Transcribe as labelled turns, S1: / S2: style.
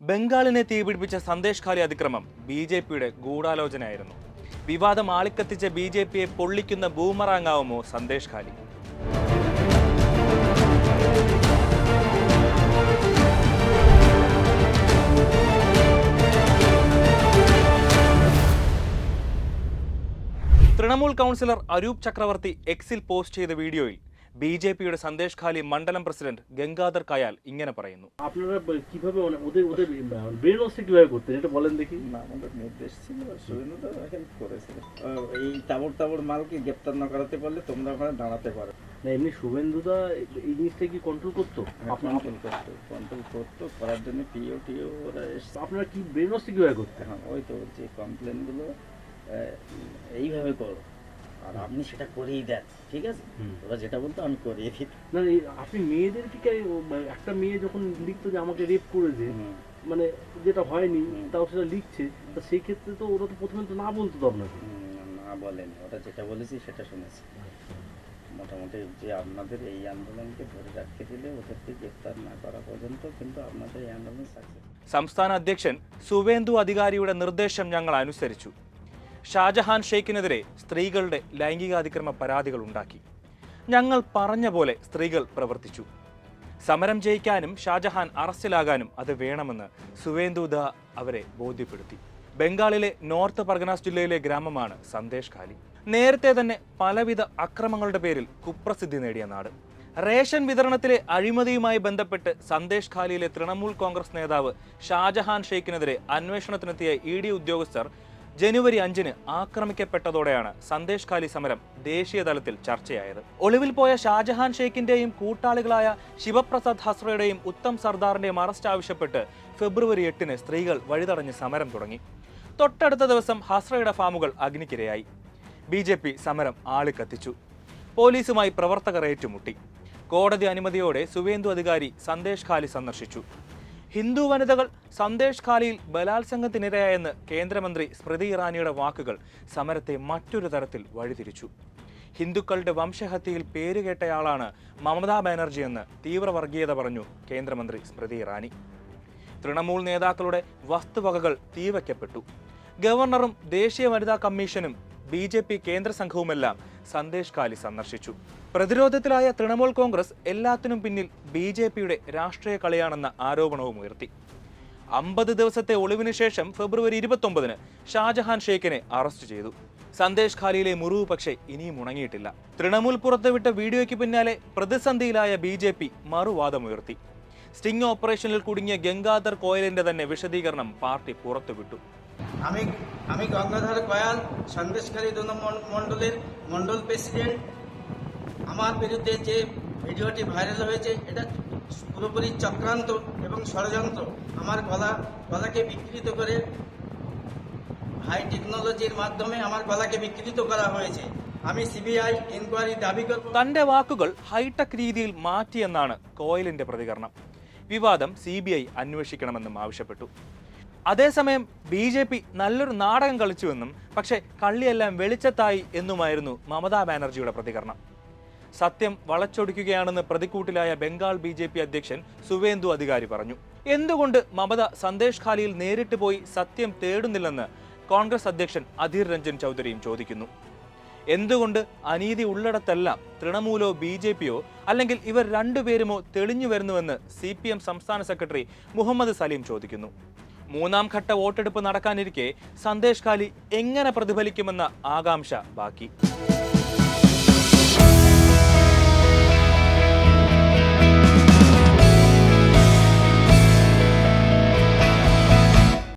S1: ബംഗാളിനെ തീപിടിപ്പിച്ച സന്ദേശ് ഖാലി അതിക്രമം B J പിയുടെ ഗൂഢാലോചനയായിരുന്നു. വിവാദം ആളിക്കത്തിച്ച ബി ജെ പിയെ പൊള്ളിക്കുന്ന ബൂമറാങ്ങാവുമോ സന്ദേശ് ഖാലി തൃണമൂൽ കൗൺസിലർ അരൂപ് ചക്രവർത്തി എക്സിൽ പോസ്റ്റ് ചെയ്ത വീഡിയോയിൽ ബി ജെ പിയുടെ സന്ദേശ് ഖാലി മണ്ഡലം പ്രസിഡന്റ് ഗംഗാധർ കയാൽ ഇങ്ങനെ പറയുന്നു.
S2: আপনারা কীভাবে মানে ওদের ওদের ব্রেন ওয়াশটা কীভাবে এটা বলেন দেখি।
S3: না আমাদের নির্দেশ ছিল সৈন্যরা হেল্প করেছিল এই তাবড় তাবড় মালকে গ্রেপ্তার না করাতে পারলে তোমরা ওখানে দাঁড়াতে পারো।
S2: এমনি শুভেন্দুদা এই জিনিসটা কি কন্ট্রোল করতো? হ্যাঁ,
S3: কন্ট্রোল করতো কন্ট্রোল করতো করার জন্য পিও টিও ওরা
S2: আপনারা কি ব্রেন ওয়াশটা কীভাবে করতেন?
S3: হ্যাঁ, ওই তো যে কমপ্লেনগুলো এইভাবে করো। আর আপনি সেটা করেই দেন ঠিক আছে
S2: হুম।
S3: ওরা যেটা বলতো আমি করিয়ে দিই
S2: না এই আপনি মেয়েদেরকে কি ও মানে একটা মেয়ে যখন লিখতো যে আমাকে রেপ করেছে
S3: হুম।
S2: মানে যেটা হয়নি
S3: হুম।
S2: তাও সেটা লিখছে তা সেই ক্ষেত্রে তো ওরা তো প্রথমে তো না বলতো তো আপনাকে
S3: হুম, না বলেনি ওরা যেটা বলেছি সেটা শুনেছি মোটামুটি যে আপনাদের এই আন্দোলনকে ধরে রাখতে দিলে ওদেরকে গ্রেপ্তার না করা পর্যন্ত কিন্তু আপনাদের এই আন্দোলন সাকসেস
S1: സംസ്ഥാന അധ്യക്ഷൻ സുവേന്ദു അധികാരിയുടെ നിർദ്ദേശം ഞങ്ങൾ അനുസരിച്ചു ഷാജഹാൻ ഷെയ്ഖിനെതിരെ സ്ത്രീകളുടെ ലൈംഗികാതിക്രമ പരാതികൾ ഉണ്ടാക്കി. ഞങ്ങൾ പറഞ്ഞ പോലെ സ്ത്രീകൾ പ്രവർത്തിച്ചു. സമരം ജയിക്കാനും ഷാജഹാൻ അറസ്റ്റിലാകാനും അത് വേണമെന്ന് സുവേന്ദു ദ അവരെ ബോധ്യപ്പെടുത്തി. ബംഗാളിലെ നോർത്ത് പർഗനാസ് ജില്ലയിലെ ഗ്രാമമാണ് സന്ദേശ് ഖാലി. നേരത്തെ തന്നെ പലവിധ അക്രമങ്ങളുടെ പേരിൽ കുപ്രസിദ്ധി നേടിയ നാട്. റേഷൻ വിതരണത്തിലെ അഴിമതിയുമായി ബന്ധപ്പെട്ട് സന്ദേശ് ഖാലിയിലെ തൃണമൂൽ കോൺഗ്രസ് നേതാവ് ഷാജഹാൻ ഷെയ്ഖിനെതിരെ അന്വേഷണത്തിനെത്തിയ ഇ ഡി ഉദ്യോഗസ്ഥർ ജനുവരി അഞ്ചിന് ആക്രമിക്കപ്പെട്ടതോടെയാണ് സന്ദേശ് ഖാലി സമരം ദേശീയ തലത്തിൽ ചർച്ചയായത്. ഒളിവിൽ പോയ ഷാജഹാൻ ഷെയ്ഖിന്റെയും കൂട്ടാളികളായ ശിവപ്രസാദ് ഹസ്രയുടെയും ഉത്തം സർദാറിന്റെയും അറസ്റ്റ് ആവശ്യപ്പെട്ട് ഫെബ്രുവരി എട്ടിന് സ്ത്രീകൾ വഴിതടഞ്ഞ് സമരം തുടങ്ങി. തൊട്ടടുത്ത ദിവസം ഹസ്രയുടെ ഫാമുകൾ അഗ്നിക്കിരയായി. ബി ജെ പി സമരം ആളിക്കത്തിച്ചു. പോലീസുമായി പ്രവർത്തകർ ഏറ്റുമുട്ടി. കോടതി അനുമതിയോടെ സുവേന്ദു അധികാരി സന്ദേശ് ഖാലി സന്ദർശിച്ചു. ഹിന്ദു വനിതകൾ സന്ദേശ് ഖാലിയിൽ ബലാത്സംഗത്തിനിരയായെന്ന് കേന്ദ്രമന്ത്രി സ്മൃതി ഇറാനിയുടെ വാക്കുകൾ സമരത്തെ മറ്റൊരു തരത്തിൽ വഴിതിരിച്ചു. ഹിന്ദുക്കളുടെ വംശഹത്യയിൽ പേരുകേട്ടയാളാണ് മമതാ ബാനർജിയെന്ന് തീവ്രവർഗീയത പറഞ്ഞു കേന്ദ്രമന്ത്രി സ്മൃതി ഇറാനി. തൃണമൂൽ നേതാക്കളുടെ വസ്തുവകകൾ തീവയ്ക്കപ്പെട്ടു. ഗവർണറും ദേശീയ വനിതാ കമ്മീഷനും ബി ജെ പി കേന്ദ്ര സംഘവുമെല്ലാം സന്ദേശ് ഖാലി സന്ദർശിച്ചു. പ്രതിരോധത്തിലായ തൃണമൂൽ കോൺഗ്രസ് എല്ലാത്തിനും പിന്നിൽ ബി ജെ പിയുടെ രാഷ്ട്രീയ കളിയാണെന്ന ആരോപണവും ഉയർത്തി അമ്പത് ദിവസത്തെ ഒളിവിന് ശേഷം ഫെബ്രുവരി ഇരുപത്തൊമ്പതിന് ഷാജഹാൻ ഷെയ്ഖിനെ അറസ്റ്റ് ചെയ്തു സന്ദേശ് ഖാലിയിലെ മുറിവ് പക്ഷേ ഇനിയും ഉണങ്ങിയിട്ടില്ല തൃണമൂൽ പുറത്തുവിട്ട വീഡിയോയ്ക്ക് പിന്നാലെ പ്രതിസന്ധിയിലായ ബി ജെ പി മറുവാദമുയർത്തി സ്റ്റിംഗ് ഓപ്പറേഷനിൽ കുടുങ്ങിയ ഗംഗാധർ കോയലിന്റെ തന്നെ വിശദീകരണം പാർട്ടി പുറത്തുവിട്ടു
S4: আমি আমি গঙ্গাধর কয়াল সন্দেশকারী দু নম্বর মণ্ডলের মণ্ডল প্রেসিডেন্ট আমার বিরুদ্ধে যে ভিডিওটি ভাইরাল হয়েছে এটা পুরোপুরি চক্রান্ত এবং ষড়যন্ত্র আমার গলা গলাকে বিকৃত করে হাই টেকনোলজির মাধ্যমে আমার গলাকে বিকৃত করা হয়েছে আমি সিবিআই ইনকোয়ারি দাবি করব
S1: തന്റെ വാക്കുകൾ ഹൈടെക് രീതിയിൽ മാറ്റിയെന്നാണ് കോയലിന്റെ പ്രതികരണം വിവാദം സി ബി ഐ അന്വേഷിക്കണമെന്നും ആവശ്യപ്പെട്ടു അതേസമയം ബി ജെ പി നല്ലൊരു നാടകം കളിച്ചുവെന്നും പക്ഷേ കള്ളിയെല്ലാം വെളിച്ചത്തായി എന്നുമായിരുന്നു മമതാ ബാനർജിയുടെ പ്രതികരണം സത്യം വളച്ചൊടിക്കുകയാണെന്ന് പ്രതിക്കൂട്ടിലായ ബംഗാൾ ബി അധ്യക്ഷൻ സുവേന്ദു അധികാരി പറഞ്ഞു. എന്തുകൊണ്ട് മമത സന്ദേശ് ഖാലിയിൽ നേരിട്ട് പോയി സത്യം തേടുന്നില്ലെന്ന് കോൺഗ്രസ് അധ്യക്ഷൻ അധീർ രഞ്ജൻ ചൗധരിയും ചോദിക്കുന്നു. എന്തുകൊണ്ട് അനീതി ഉള്ളിടത്തെല്ലാം തൃണമൂലോ ബി ജെ പിയോ അല്ലെങ്കിൽ ഇവർ രണ്ടുപേരുമോ തെളിഞ്ഞു വരുന്നുവെന്ന് സി പി എം സംസ്ഥാന സെക്രട്ടറി മുഹമ്മദ് സലീം ചോദിക്കുന്നു. മൂന്നാം ഘട്ട വോട്ടെടുപ്പ് നടക്കാനിരിക്കെ സന്ദേശ് ഖാലി എങ്ങനെ പ്രതിഫലിക്കുമെന്ന ആകാംക്ഷ ബാക്കി.